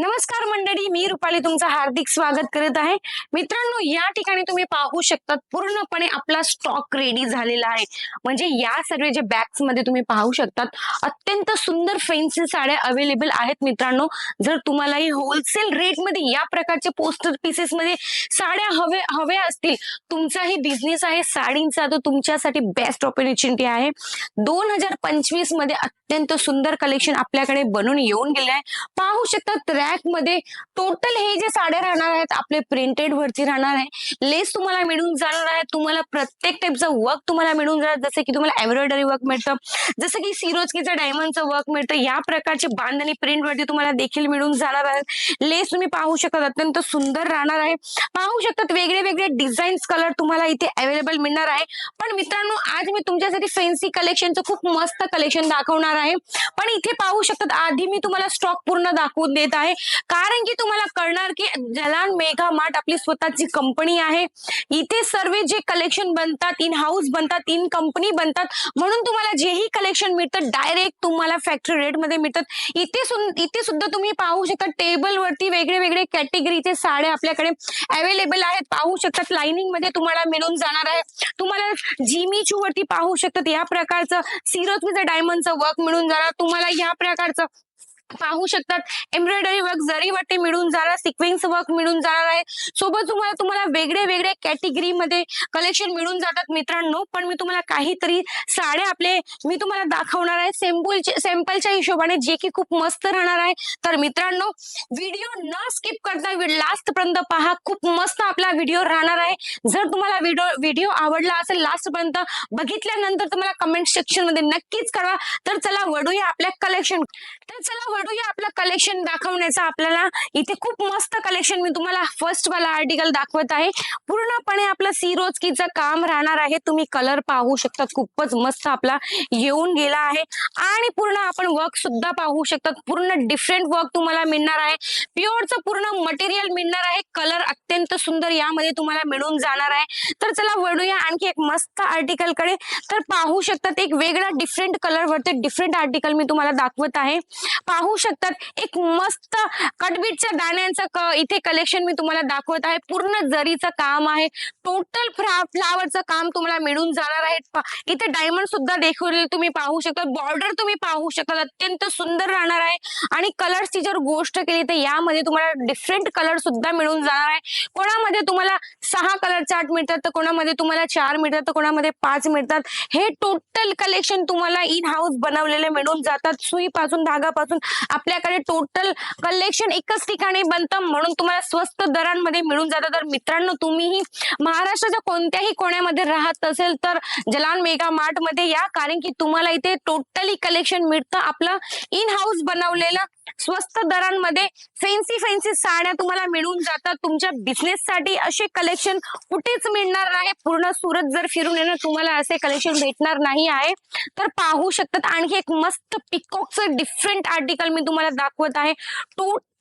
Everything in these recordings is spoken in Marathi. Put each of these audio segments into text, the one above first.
नमस्कार मंडळी मी रुपाली तुमचं हार्दिक स्वागत करत आहे. मित्रांनो या ठिकाणी तुम्ही पाहू शकता पूर्णपणे आपला स्टॉक रेडी झालेला आहे. म्हणजे या सर्व जे बॅग्समध्ये तुम्ही पाहू शकतात अत्यंत सुंदर फॅन्सी साड्या अवेलेबल आहेत मित्रांनो. जर तुम्हालाही होलसेल रेटमध्ये या प्रकारचे पोस्टर पीसेस मध्ये साड्या हवे हव्या असतील तुमचाही बिझनेस आहे साडींचा तो तुमच्यासाठी बेस्ट ऑपॉर्च्युनिटी आहे. दोन हजार पंचवीसमध्ये अत्यंत सुंदर कलेक्शन आपल्याकडे बनून येऊन गेले आहे. पाहू शकतात रॅकमध्ये टोटल हे जे साड्या राहणार आहेत आपले प्रिंटेड वरती राहणार आहे. लेस तुम्हाला मिळून जाणार आहे. तुम्हाला प्रत्येक टाईपचं वर्क तुम्हाला मिळून जाणार जसं की तुम्हाला एम्ब्रॉयडरी वर्क मिळतं. जसं की सिरोजकीचं डायमंडचं वर्क मिळतं. या प्रकारचे बांधणी प्रिंट वरती तुम्हाला देखील मिळून जाणार आहे. लेस तुम्ही पाहू शकता. अत्यंत सुंदर राहणार आहे. पाहू शकतात वेगळे वेगळे डिझाईन्स कलर तुम्हाला इथे अवेलेबल मिळणार आहे. पण मित्रांनो आज मी तुमच्यासाठी फॅन्सी कलेक्शनचं खूप मस्त कलेक्शन दाखवणार आहे. पण इथे पाहू शकतात आधी मी तुम्हाला स्टॉक पूर्ण दाखवून देत आहे. कारण की तुम्हाला कळणार की जलान मेगा मार्ट आपली स्वतःची कंपनी आहे. इथे सर्व जे कलेक्शन बनतात इन हाऊस बनतात इन कंपनी बनतात म्हणून तुम्हाला जेही कलेक्शन मिळतं डायरेक्ट तुम्हाला फॅक्टरी रेटमध्ये मिळतात. इथे इथे सुद्धा तुम्ही पाहू शकता टेबलवरती वेगळे वेगळे कॅटेगरीचे साड्या आपल्याकडे अवेलेबल आहेत. पाहू शकतात लाइनिंगमध्ये तुम्हाला मिळून जाणार आहे. तुम्हाला जिमीचू वरती पाहू शकतात या प्रकारचं सिरोजमीचं डायमंडचं वर्क मिळून जाणार. तुम्हाला या प्रकारचं पाहू शकतात. एम्ब्रॉयडरी वर्क जरी वाटे मिळून जाणार सिक्वेन्स वर्क मिळून जाणार आहे. सोबत तुम्हाला तुम्हाला वेगळे वेगळे कॅटेगरी मध्ये कलेक्शन मिळून जातात मित्रांनो. पण मी तुम्हाला काहीतरी साड्या आपले मी तुम्हाला दाखवणार आहे. सॅम्पलच्या सॅम्पलच्या हिशोबाने जे की खूप मस्त राहणार आहे. तर मित्रांनो व्हिडिओ न स्किप करता लास्ट पर्यंत पहा. खूप मस्त आपला व्हिडिओ राहणार आहे. जर तुम्हाला व्हिडिओ व्हिडिओ आवडला असेल लास्ट पर्यंत बघितल्यानंतर तुम्हाला कमेंट सेक्शनमध्ये नक्कीच कळवा. तर चला वडूया आपल्या कलेक्शन तर चला वळूया आपलं कलेक्शन दाखवण्याचा. आपल्याला इथे खूप मस्त कलेक्शन मी तुम्हाला फर्स्ट वाला आर्टिकल दाखवत आहे. पूर्णपणे आपलं सिरोजकीचं काम राहणार आहे. तुम्ही कलर पाहू शकता. खूपच मस्त आपला येऊन गेला आहे. आणि पूर्ण आपण वर्क सुद्धा पाहू शकतात पूर्ण डिफरंट वर्क तुम्हाला मिळणार आहे. प्युअरचं पूर्ण मटेरियल मिळणार आहे. कलर अत्यंत सुंदर यामध्ये तुम्हाला मिळून जाणार आहे. तर चला वळूया आणखी एक मस्त आर्टिकलकडे. तर पाहू शकतात एक वेगळा डिफरंट कलर वरती डिफरंट आर्टिकल मी तुम्हाला दाखवत आहे. पाहू शकतात. एक मस्त कटबीटच्या दाण्यांचं इथे कलेक्शन मी तुम्हाला दाखवत आहे. पूर्ण जरीचं काम आहे. टोटल फ्लावरचं काम तुम्हाला मिळून जाणार आहे. इथे डायमंड सुद्धा देखील तुम्ही पाहू शकता. बॉर्डर तुम्ही पाहू शकता. अत्यंत सुंदर राहणार आहे. आणि कलर्सची जर गोष्ट केली तर यामध्ये तुम्हाला डिफरंट कलर सुद्धा मिळून जाणार आहे. कोणामध्ये तुम्हाला सहा कलर चार्ट मिळतात तर कोणामध्ये तुम्हाला चार मिळतात तर कोणामध्ये पाच मिळतात. हे टोटल कलेक्शन तुम्हाला इन हाऊस बनवलेले मिळून जातात. सुईपासून धागापासून. आपल्याकडे टोटल कलेक्शन एकच ठिकाणी बनतं. म्हणून तुम्हाला स्वस्त दरांमध्ये मिळून जातं. तर मित्रांनो तुम्हीही महाराष्ट्राच्या कोणत्याही कोण्यामध्ये राहत असेल तर जलान मेगा मार्टमध्ये या. कारण की तुम्हाला इथे टोटली कलेक्शन मिळतं. आपलं इन हाऊस बनवलेलं स्वस्त दरांमध्ये फॅन्सी फॅन्सी साड्या तुम्हाला मिळून जातात. तुमच्या बिझनेस साठी असे कलेक्शन कुठेच मिळणार नाही. पूर्ण सुरत जर फिरून येणार तुम्हाला असे कलेक्शन भेटणार नाही आहे. तर पाहू शकतात. आणखी एक मस्त पिकॉकचं डिफरंट आर्टिकल मी तुम्हाला दाखवत आहे.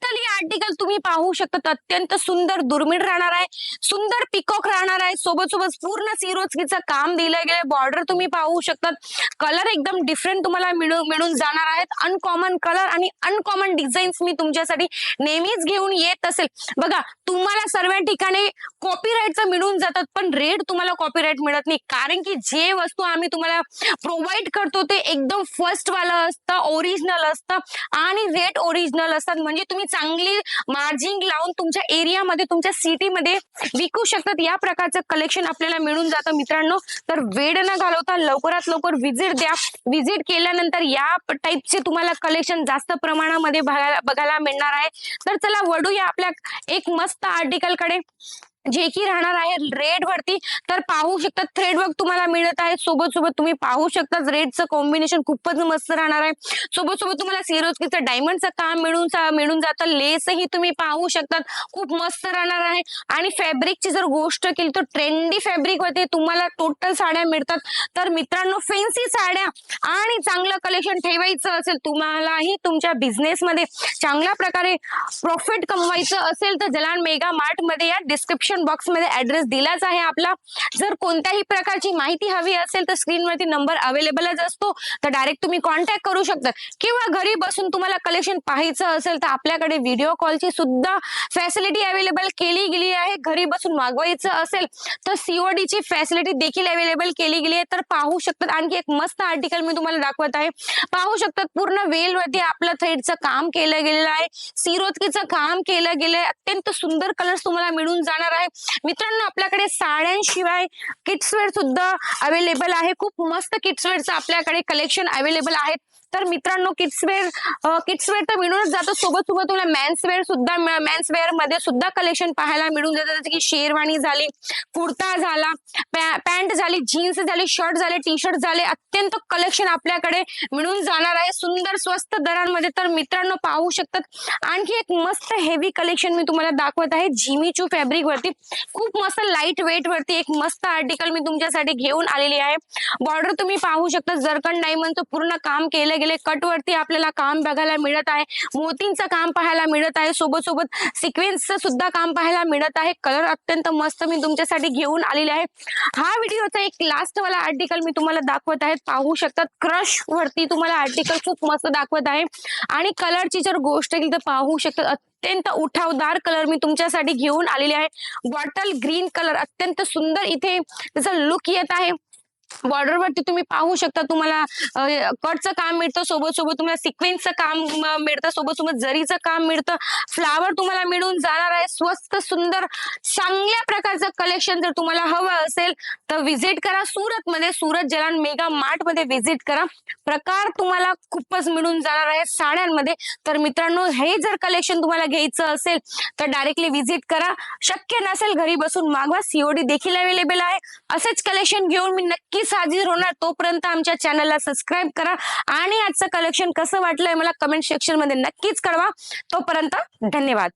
टोटली आर्टिकल तुम्ही पाहू शकता अत्यंत सुंदर दुर्मिळ राहणार आहे. सुंदर पिकॉक राहणार आहे. सोबत सोबत पूर्ण सिरोचकीचं काम दिलं गेलं बॉर्डर तुम्ही पाहू शकतात. कलर एकदम डिफरंट तुम्हाला मिळून मिळून जाणार आहेत. अनकॉमन कलर आणि अनकॉमन डिझाईन्स मी तुमच्यासाठी नेहमीच घेऊन येत असेल. बघा तुम्हाला सर्व ठिकाणी कॉपीराईटचं मिळून जातात पण रेट तुम्हाला कॉपीराईट मिळत नाही. कारण की जे वस्तू आम्ही तुम्हाला प्रोव्हाइड करतो ते एकदम फर्स्ट वाला असतं ओरिजिनल असतं आणि रेट ओरिजिनल असतात. म्हणजे तुम्ही चांगली मार्जिन लावून तुमच्या एरियामध्ये तुमच्या सिटीमध्ये विकू शकतात. या प्रकारचं कलेक्शन आपल्याला मिळून जातं मित्रांनो. तर वेळ न घालवता लवकरात लवकर व्हिजिट द्या. व्हिजिट केल्यानंतर या टाईपचे तुम्हाला कलेक्शन जास्त प्रमाणामध्ये बघायला बघायला मिळणार आहे. तर चला वडूया आपल्या एक मस्त आर्टिकलकडे. जे की राहणार आहे रेड वरती तर पाहू शकता थ्रेड वर्क तुम्हाला मिळत आहे. सोबत सोबत तुम्ही पाहू शकता रेडचं कॉम्बिनेशन खूपच मस्त राहणार आहे. सोबत सोबत तुम्हाला सिरोजकीचं डायमंडचं काम मिळून जा- मिळून जातं. लेसही तुम्ही पाहू शकतात. खूप मस्त राहणार आहे. आणि फॅब्रिकची जर गोष्ट केली तर ट्रेंडी फॅब्रिक वरती तुम्हाला टोटल साड्या मिळतात. तर मित्रांनो फॅन्सी साड्या आणि चांगलं कलेक्शन ठेवायचं असेल तुम्हालाही तुमच्या बिझनेस मध्ये चांगल्या प्रकारे प्रॉफिट कमवायचं असेल तर जलान मेगा मार्टमध्ये या डिस्क्रिप्शन डिस्क्रिप्शन बॉक्समध्ये ऍड्रेस दिलाच आहे आपला. जर कोणत्याही प्रकारची माहिती हवी असेल तर स्क्रीनवरती नंबर अवेलेबलच असतो. तर डायरेक्ट तुम्ही कॉन्टॅक्ट करू शकता. किंवा घरी बसून तुम्हाला कलेक्शन पाहायचं असेल तर आपल्याकडे व्हिडिओ कॉलची सुद्धा फॅसिलिटी अवेलेबल केली गेली आहे. घरी बसून मागवायचं असेल तर सीओडीची फॅसिलिटी देखील अवेलेबल केली गेली आहे. तर पाहू शकतात. आणखी एक मस्त आर्टिकल मी तुम्हाला दाखवत आहे. पाहू शकतात पूर्ण वेल वरती आपलं थ्रेडचं काम केलं गेलेलं आहे. सिरोतकीचं काम केलं गेलंय. अत्यंत सुंदर कलर्स तुम्हाला मिळून जाणार आहे मित्रांनो आपल्याकडे साड्यांशिवाय किड्सवेअर सुद्धा अवेलेबल आहे. खूप मस्त किड्सवेअरचं आपल्याकडे कलेक्शन अवेलेबल आहेत. तर मित्रांनो किड्सवेअर किड्सवेअर तर मिळूनच जातो. सोबत सोबत तुम्हाला मेन्सवेअर सुद्धा मेन्सवेअरमध्ये सुद्धा कलेक्शन पाहायला मिळून जातं. जसं की शेरवाणी झाली कुर्ता झाला पॅन्ट झाली जीन्स झाली शर्ट झाले टी शर्ट झाले. अत्यंत कलेक्शन आपल्याकडे मिळून जाणार आहे. सुंदर स्वस्त दरांमध्ये तर मित्रांनो पाहू शकतात. आणखी एक मस्त हेवी कलेक्शन मी तुम्हाला दाखवत आहे. झिमीचू फॅब्रिक वरती. खूप मस्त लाइट वेट वरती एक मस्त आर्टिकल मी तुमच्यासाठी घेऊन आलेली आहे. बॉर्डर तुम्ही पाहू शकता. जरकन डायमंडचं पूर्ण काम केलं गेले. कट वरती आपल्याला काम बघायला मिळत आहे. मोतींचं काम पाहायला मिळत आहे. सोबत सोबत सिक्वेन्सचं सुद्धा काम पाहायला मिळत आहे. कलर अत्यंत मस्त मी तुमच्यासाठी घेऊन आलेले आहे. हा व्हिडिओचा एक लास्ट वाला आर्टिकल मी तुम्हाला दाखवत आहे. पाहू शकतात क्रश वरती तुम्हाला आर्टिकल खूप मस्त दाखवत आहे. आणि कलरची जर गोष्ट केली तर पाहू शकतात अत्यंत उठावदार कलर मी तुमच्यासाठी घेऊन आलेले आहे. बॉटल ग्रीन कलर अत्यंत सुंदर इथे त्याचा लुक येत आहे. बॉर्डर वरती तुम्ही पाहू शकता तुम्हाला कटचं काम मिळतं सोबत सोबत तुम्हाला सिक्वेन्सचं काम मिळतं सोबत सोबत जरीचं काम मिळतं फ्लावर तुम्हाला मिळून जाणार आहे. स्वस्त सुंदर चांगल्या प्रकारचं कलेक्शन जर तुम्हाला हवं असेल तर व्हिजिट करा सुरत मध्ये सुरत जलान मेगा मार्टमध्ये व्हिजिट करा. प्रकार तुम्हाला खूपच मिळून जाणार आहे साड्यांमध्ये. तर मित्रांनो हे जर कलेक्शन तुम्हाला घ्यायचं असेल तर डायरेक्टली व्हिजिट करा. शक्य नसेल घरी बसून मागवा. सीओडी देखील अवेलेबल आहे. असेच कलेक्शन घेऊन मी नक्की नक्कीच हाजीर होणार. तोपर्यंत आमच्या चॅनलला सबस्क्राईब करा. आणि आजचं कलेक्शन कसं वाटलंय मला कमेंट सेक्शनमध्ये नक्कीच कळवा. तोपर्यंत धन्यवाद.